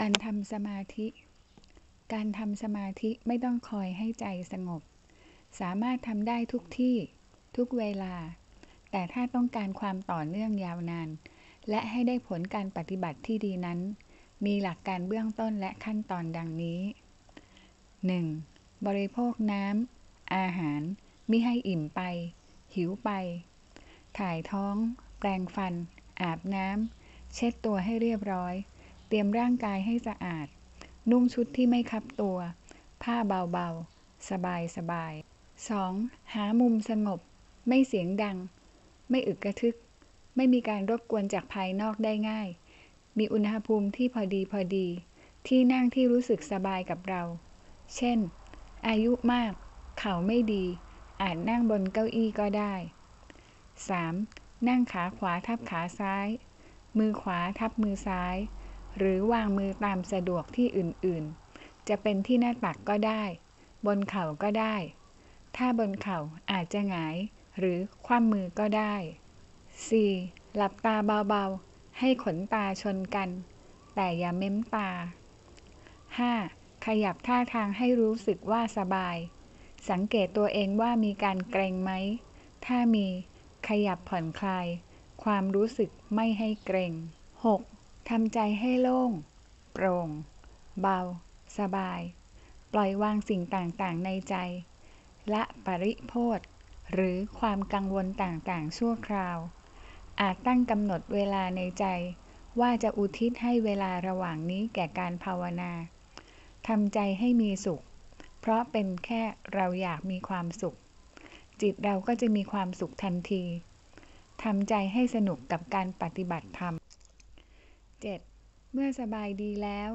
การทำสมาธิ การทำสมาธิไม่ต้องคอยให้ใจสงบ สามารถทำได้ทุกที่ทุกเวลา แต่ถ้าต้องการความต่อเนื่องยาวนาน และให้ได้ผลการปฏิบัติที่ดีนั้น มีหลักการเบื้องต้นและขั้นตอนดังนี้ 1. บริโภคน้ำอาหารมิให้อิ่มไป หิวไป ถ่ายท้อง แปรงฟัน อาบน้ำเช็ดตัวให้เรียบร้อย รียมร่างกายให้สะอาด นุ่งชุดที่ไม่คับตัว ผ้าเบาๆ สบายสบาย 2. หามุมสงบ ไม่เสียงดัง ไม่อึกกระทึก ไม่มีการรบกวนจากภายนอกได้ง่าย มีอุณหภูมิที่พอดีพอดี ที่นั่งที่รู้สึกสบายกับเรา เช่น อายุมาก เข่าไม่ดี อาจนั่งบนเก้าอี้ก็ได้ 3. นั่งขาขวาทับขาซ้าย มือขวาทับมือซ้าย หรือวางมือตามสะดวกที่อื่นๆ จะเป็นที่หน้าตักก็ได้ บนเข่าก็ได้ ถ้าบนเข่าอาจจะหงาย หรือคว่ำมือก็ได้ 4. หลับตาเบาๆ ให้ขนตาชนกัน แต่อย่าเม้มตา 5. ขยับท่าทางให้รู้สึกว่าสบาย สังเกตตัวเองว่ามีการเกรงไหม ถ้ามี ขยับผ่อนคลาย ความรู้สึกไม่ให้เกรง 6. ทำใจให้โล่ง โปร่ง เบา สบาย ปล่อยวางสิ่งต่างๆ ในใจ และปริโพธหรือความกังวลต่างๆ ชั่วคราว อาจตั้งกำหนดเวลาในใจ ว่าจะอุทิศให้เวลาระหว่างนี้แก่การภาวนาทำใจให้มีสุข เพราะเป็นแค่เราอยากมีความสุข จิตเราก็จะมีความสุขทันทีทำใจให้สนุกกับการปฏิบัติธรรม 7. เมื่อสบายดีแล้ว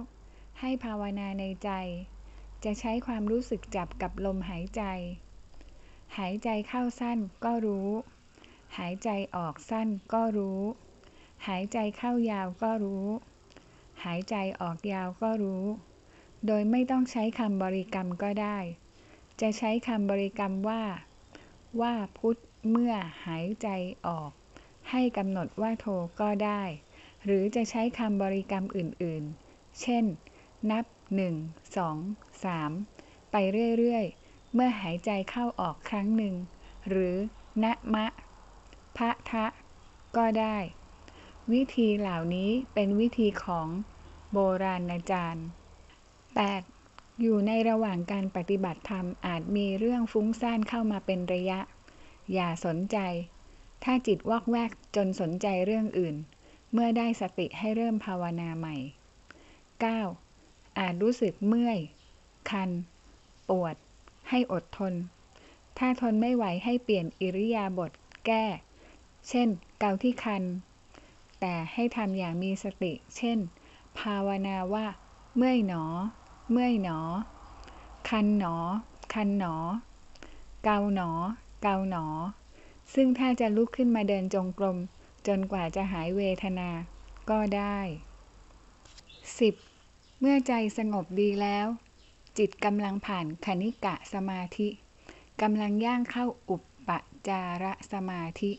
ให้ภาวนาในใจ จะใช้ความรู้สึกจับกับลมหายใจ หายใจเข้าสั้นก็รู้ หายใจออกสั้นก็รู้ หายใจเข้ายาวก็รู้ หายใจออกยาวก็รู้ โดยไม่ต้องใช้คำบริกรรมก็ได้ จะใช้คำบริกรรมว่า ว่าพุทธเมื่อหายใจออก ให้กำหนดว่าโทก็ได้ หรือจะใช้คำบริกรรมอื่น ๆ เช่น นับ 1 2 3 ไปเรื่อย ๆ เมื่อหายใจเข้าออกครั้งหนึ่ง หรือ นะมะ พะทะ ก็ได้ วิธีเหล่านี้เป็นวิธีของโบราณอาจารย์ 8. อยู่ในระหว่างการปฏิบัติธรรมอาจมีเรื่องฟุ้งซ่านเข้ามาเป็นระยะ อย่าสนใจ ถ้าจิตวอกแวกจนสนใจเรื่องอื่น เมื่อได้สติให้เริ่มภาวนาใหม่ 9. อาจรู้สึกเมื่อย คัน ปวด ให้อดทน ถ้าทนไม่ไหวให้เปลี่ยนอิริยาบถแก้ เช่น เกาที่คัน แต่ให้ทำอย่างมีสติ เช่น ภาวนาว่า เมื่อยหนอ เมื่อยหนอ คันหนอ คันหนอ เกาหนอ เกาหนอ ซึ่งถ้าจะลุกขึ้นมาเดินจงกรม จนกว่าจะหายเวทนา ก็ได้ 10. เมื่อใจสงบดีแล้ว จิตกำลังผ่านคณิกะสมาธิกำลังย่างเข้าอุปปจาระสมาธิ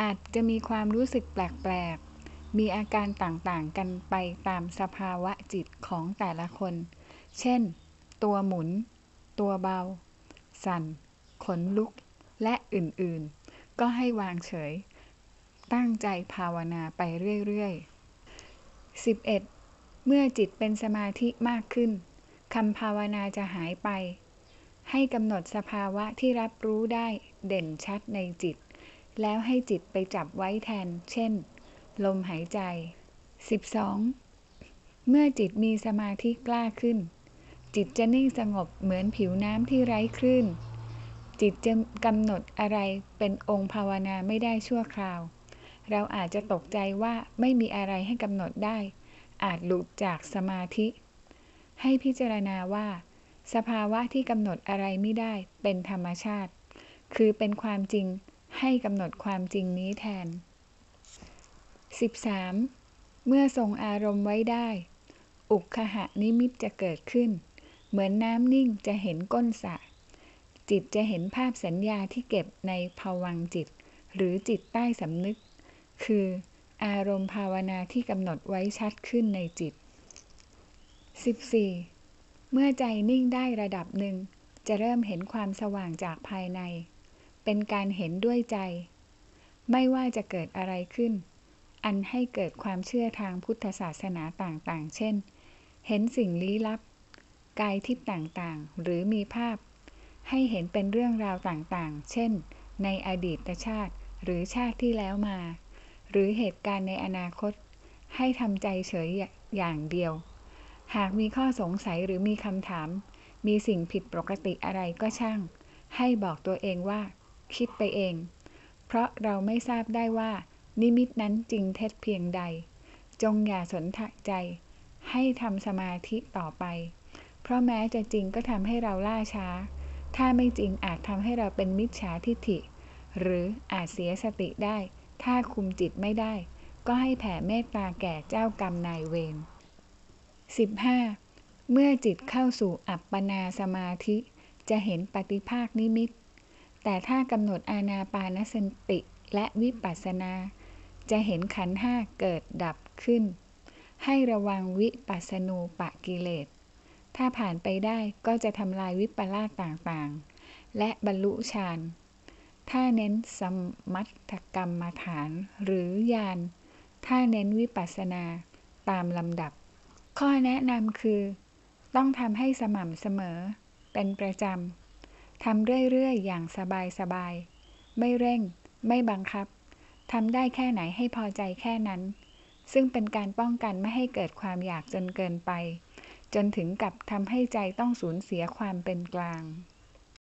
อาจจะมีความรู้สึกแปลกๆ มีอาการต่างๆกันไปตามสภาวะจิตของแต่ละคน เช่น ตัวหมุน ตัวเบา สั่น ขนลุก และอื่นๆ ก็ให้วางเฉย ตั้งใจภาวนาไปเรื่อยๆ 11. เมื่อจิตเป็นสมาธิมากขึ้นคำภาวนาจะหายไป ให้กำหนดสภาวะที่รับรู้ได้เด่นชัดในจิต แล้วให้จิตไปจับไว้แทน เช่น ลมหายใจ 12. เมื่อจิตมีสมาธิกล้าขึ้น จิตจะนิ่งสงบเหมือนผิวน้ำที่ไร้คลื่นจิตจะกำหนดอะไรเป็นองค์ภาวนาไม่ได้ชั่วคราว เราอาจจะตกใจว่าไม่มีอะไรให้กำหนดได้ อาจหลุดจากสมาธิ ให้พิจารณาว่า สภาวะที่กำหนดอะไรไม่ได้เป็นธรรมชาติ คือเป็นความจริงให้กำหนดความจริงนี้แทน 13. เมื่อทรงอารมณ์ไว้ได้ อุกขหะนิมิตจะเกิดขึ้น เหมือนน้ำนิ่งจะเห็นก้นสระจิตจะเห็นภาพสัญญาที่เก็บในภวังจิต หรือจิตใต้สำนึก คือ อารมณ์ภาวนาที่กำหนดไว้ชัดขึ้นในจิต 14. เมื่อใจนิ่งได้ระดับหนึ่ง จะเริ่มเห็นความสว่างจากภายใน เป็นการเห็นด้วยใจ ไม่ว่าจะเกิดอะไรขึ้น อันให้เกิดความเชื่อทางพุทธศาสนาต่างๆ เช่น เห็นสิ่งลี้ลับ กายทิพย์ต่างๆ หรือมีภาพ ให้เห็นเป็นเรื่องราวต่างๆ เช่น ในอดีตชาติหรือชาติที่แล้วมา รือเหตุการณ์ในอนาคต ให้ทำใจเฉยอย่างเดียว หากมีข้อสงสัยหรือมีคำถาม มีสิ่งผิดปกติอะไรก็ช่าง ให้บอกตัวเองว่า คิดไปเอง เพราะเราไม่ทราบได้ว่า นิมิตนั้นจริงเท็จเพียงใด จงอย่าสนใจ ให้ทำสมาธิต่อไป เพราะแม้จะจริงก็ทำให้เราล่าช้า ถ้าไม่จริงอาจทำให้เราเป็นมิจฉาทิฐิ หรืออาจเสียสติได้ ถ้าคุมจิตไม่ได้ ก็ให้แผ่เมตตาแก่เจ้ากรรมนายเวร 15. เมื่อจิตเข้าสู่อัปปนาสมาธิ จะเห็นปฏิภาคนิมิต แต่ถ้ากำหนดอาณาปานสติและวิปัสสนา จะเห็นขันห้าเกิดดับขึ้น ให้ระวังวิปัสสนูปะกิเลส ถ้าผ่านไปได้ก็จะทำลายวิปลาสต่างๆ และบรรลุฌาน ถ้าเน้นสมัตกรรมฐาน หรือญาณ ถ้าเน้นวิปัสสนาตามลำดับ ข้อแนะนำคือ ต้องทำให้สม่ำเสมอ เป็นประจำ ทำเรื่อย ๆ อย่างสบาย ๆ ไม่เร่ง ไม่บังคับ ทำได้แค่ไหนให้พอใจแค่นั้น ซึ่งเป็นการป้องกันไม่ให้เกิดความอยากจนเกินไป จนถึงกับทำให้ใจต้องสูญเสียความเป็นกลาง